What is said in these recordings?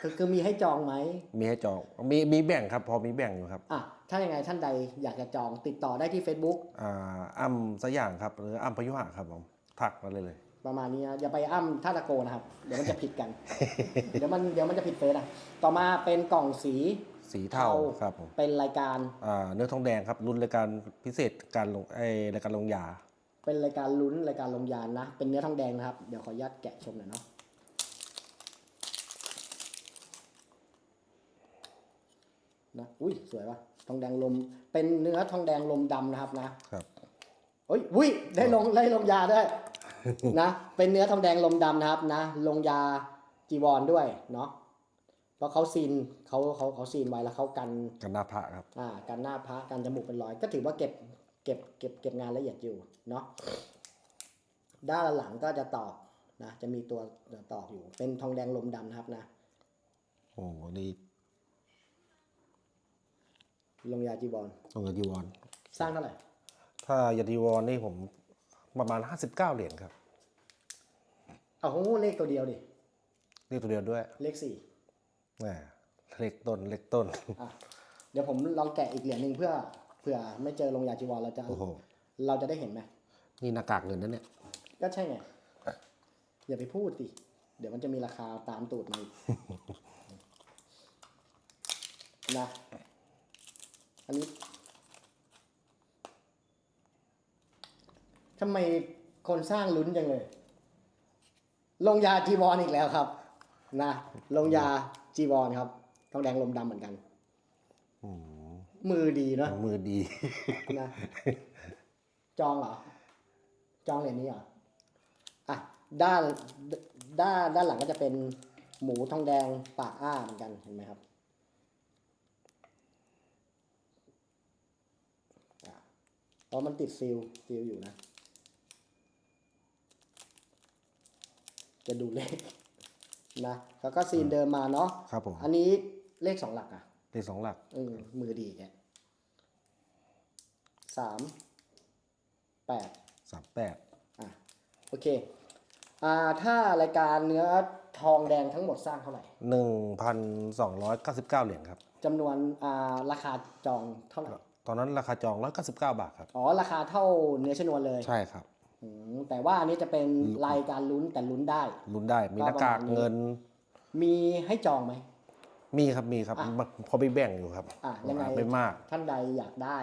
คือคือมีให้จองไหมมีให้จองมีมีแบ่งครับ พอมีแบ่งอยู่ครับอะถ้ายังไงท่านใดอยากจะจองติดต่อได้ที่ Facebook อ่าอ้ำสกอยางครับหรืออ้ำพยุหะครับผมถักมาเลยเลย ประมาณนี้นะอย่าไปอ้ำท่าตะโกนะครับ เดี๋ยวมันจะผิดกัน เดี๋ยวมันเดี๋ยวมันจะผิดเฟซอะต่อมาเป็นกล่องสีสีเทาครับผมเป็นรายการอ่าเนื้อทองแดงครับรุ่นรายการพิเศษการลงไอรายการลงยา เป็นรายการลุ้นรายการลงยานนะเป็นเนื้อทองแดงนะครับ เดี๋ยวขออนุญาตแกะชมหน่อยเนาะ นะอุ้ยสวยว่ะทองแดงลม เป็นเนื้อทองแดงลมดำนะครับนะครับเฮ้ยอุ้ยได้ลงได้ลงยาด้วยนะ เป็นเนื้อทองแดงลมดำนะครับนะ ลงยาจีวรด้วยเนาะเพราะเขาซีนเขาเขาเขาซีนไว้แล้วเขากันกันหน้าพระครับ อ่าการหน้าพระการจมูกเป็นรอย ก็ถือว่าเก็บเก็บเก็บเก็บงานละเอียดอยู่เนาะด้านหลังก็จะตอกนะจะมีตัวตอกอยู่ เป็นทองแดงลมดำนะครับนะโอ้โหนี่ ลงยาจีบอลตรงกับจีวรสร้างเท่าไหร่ถ้ายาจีวรนี่ผมประมาณ 59 เหรียญครับ เอาโหเลขตัวเดียวดิ เรียกตัวเดียวด้วยเลขสี่แหมเล็กต้นเล็กต้น อะเดี๋ยวผมลองแกะอีกเหรียญหนึ่งเพื่อเผื่อไม่เจอลงยาจีวรเราจะโอ้โห เราจะได้เห็นไหมนี่หน้ากากเงินนั่นเนี่ย ก็ใช่ไงอย่าไปพูดสิเดี๋ยวมันจะมีราคาตามตูดมาอีก นะ อันนี้ทำไมคนสร้างลุ้นจังเลย ลงยาจีวรอีกแล้วครับ นะลงยาจีวรครับทองแดงลมดำเหมือนกันอืมมือดีเนอะมือดีนะจองเหรอ จองเหรียญนี้เหรออะด้านด้านด้านหลังก็จะเป็นหมูทองแดงปากอ้าเหมือนกันเห็นไหมครับอะ เพราะมันติดซีลซีลอยู่นะ จะดูเลขนะแล้วก็ซีนเดิมมาเนาะครับผมอันนี้เลขสองหลักอะ เลขสองหลักเออมือดีแกสามแปดสามแปดอะโอเคอ่าถ้ารายการเนื้อทองแดงทั้งหมดสร้างเท่าไหร่หนึ่งพันสองร้อยเก้าสิบเก้าเหรียญครับจำนวนอ่าราคาจองเท่าไหร่ต อนนั้นราคาจองร้อยเก้าสิบเก้าบาทครับ อ๋อ ราคาเท่าเนื้อชนวนเลย ใช่ครับอืมแต่ว่าอันนี้จะเป็นรายการลุ้นแต่ลุ้นได้ ลุ้นได้ มีหน้ากากประมาณนี้เงิน มีให้จองไหม มีครับ มีครับอะพอไปแบ่งอยู่ครับ อะยังไงไม่มาก ท่านใดอยากได้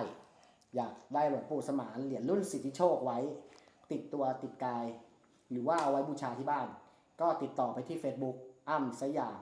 อยากได้หลวงปู่สมานเหรียญรุ่นสิทธิโชคไว้ ติดตัวติดกาย หรือว่าเอาไว้บูชาที่บ้าน ก็ติดต่อไปที่ Facebook อ้ำสยาม